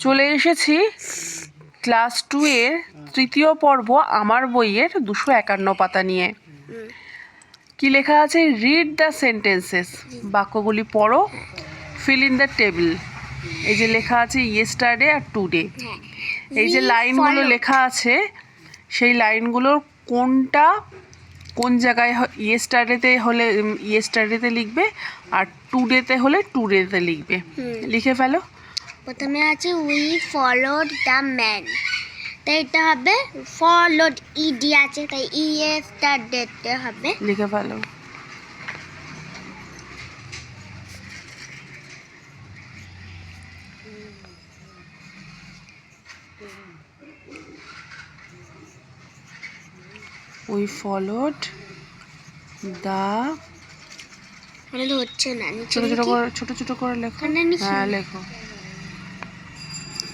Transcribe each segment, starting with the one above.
চলে এসেছি class two এর তৃতীয় পর্ব আমার বইয়ের দুশো একান্ন পাতা নিয়ে। কি লেখা আছে? রিড দ্য সেন্টেন্সেস বাক্যগুলি পড়ো। ফিল ইন দ্য টেবিল এই যে লেখা আছে ইয়েস্টারডে আর টুডে এই যে লাইনগুলো লেখা আছে সেই লাইনগুলোর কোনটা কোন জায়গায় ইয়েস্টারডেতে হলে ইয়েস্টারডেতে লিখবে আর টুডেতে হলে টুডেতে লিখবে। লিখে ফেলো। প্রথমে আছে উই ফলোড দ্য ম্যান তাই এটা হবে ফলোড ইডি আছে তাই ই এস তার ডেটে হবে। লিখে ফেলো। উই ফলোড দা হচ্ছে না ছোট ছোট করে ছোট ছোট করে লিখি? হ্যাঁ লেখো।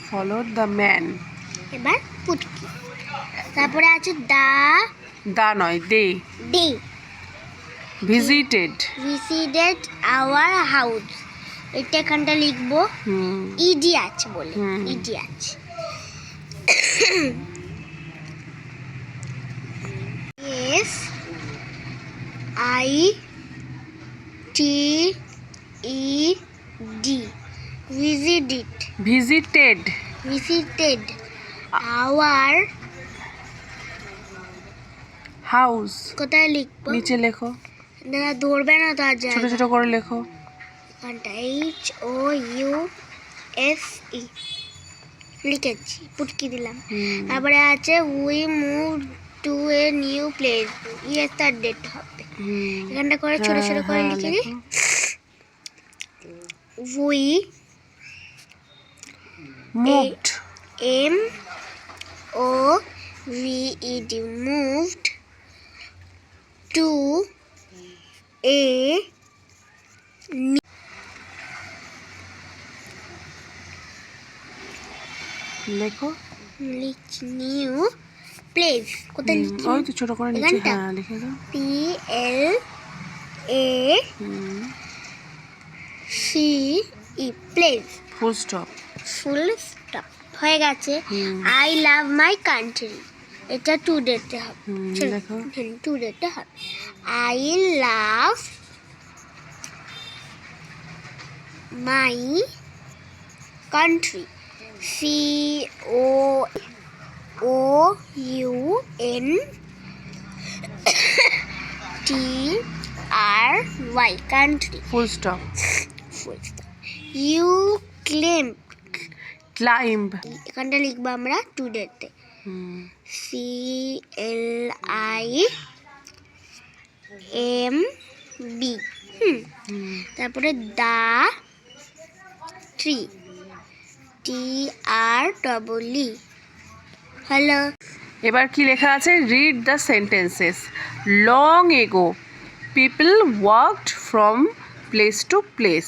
ফলোড দ্য ম্যান এবার পুটকি। তারপরে আছে দা। দা নয় they. They visited visited our house এটা এখানটা লিখব। ইডি আছে বলে। E D. S I T visited visited visited our house কোথায় লিখব? নিচে লেখো। দাদা ধরবে না তো আর ছোট ছোট করে লেখো। H O U S E লিখেছি পুটকি দিলাম। তারপরে আছে we move to a new place yes তার ডেট হবে। এখানটা করে ছোট ছোট হ্যাঁ, করে হ্যাঁ, লিখে। We moved. M O V E D moved to a লেখো। লিখ নিউ প্লেস কোথায় লিখি ওই তো ছোট করে নিচে হ্যাঁ লিখে দাও। P L A C E place full stop full stop হয়ে গেছে। আই লাভ মাই কান্ট্রি এটা টু ডেটে হবে। টু ডেটে হবে। I love my country C O O U N T R Y country full stop full you claim climb এখানটা লিখব আমরা টুডেতে C L I M B তারপরে the tree T R double E hello এবার কি লেখা আছে? Read the sentences long ago people worked from place to place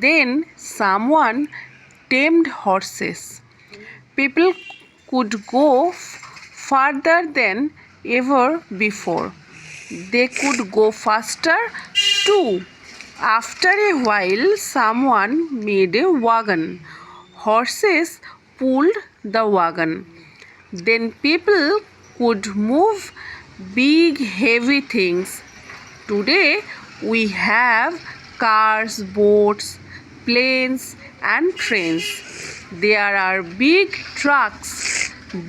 then someone tamed horses. People could go farther than ever before. They could go faster too. After a while, someone made a wagon. Horses pulled the wagon. Then people could move big, heavy things. Today, we have cars, boats, planes, and trains. There are big trucks.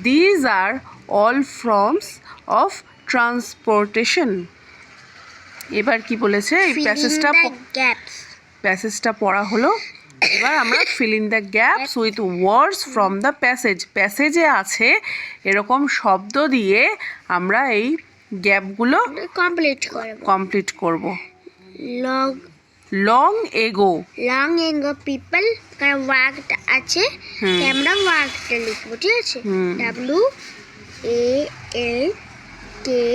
These are all forms of transportation. এবার কি বলেছে এই প্যাসেজটা প্যাসেজটা পড়া হলো এবার আমরা fill in the gaps with words from the passage প্যাসেজে আছে এরকম শব্দ দিয়ে আমরা এই গ্যাপগুলো কমপ্লিট করব কমপ্লিট করব long long ago long ago people কারণ ওয়ার্কড আছে। তাই আমরা ওয়ার্কটা লিখব ঠিক আছে? A L K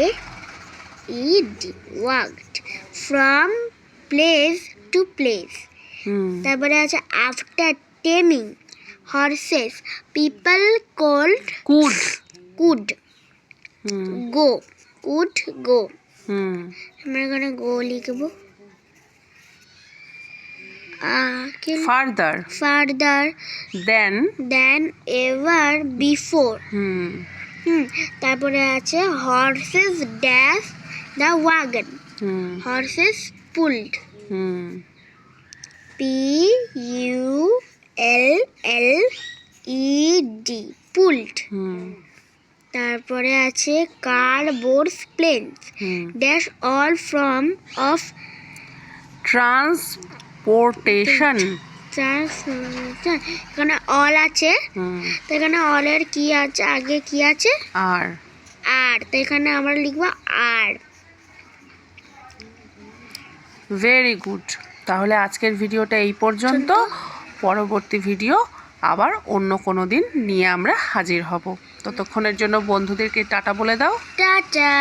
E D worked from place to place hmm. তারপরে আছে after taming horses people cold could could hmm. Go could go hmm. আমরা এখানে গো লিখব। Uh, further than than ever before hmm hmm তারপরে আছে horses dash the wagon horses pulled hmm P U L L E D pulled hmm তারপরে আছে car boats planes dash all form of transportation এখানে all আছে। তো এখানে অলের কি আছে? আগে কি আছে? আর আর তো এখানে আমরা লিখব আর ভেরি গুড তাহলে আজকের ভিডিওটা এই পর্যন্ত। পরবর্তী ভিডিও আবার অন্য কোনো দিন নিয়ে আমরা হাজির হব। ততক্ষণের জন্য বন্ধুদেরকে টাটা বলে দাও। টাটা।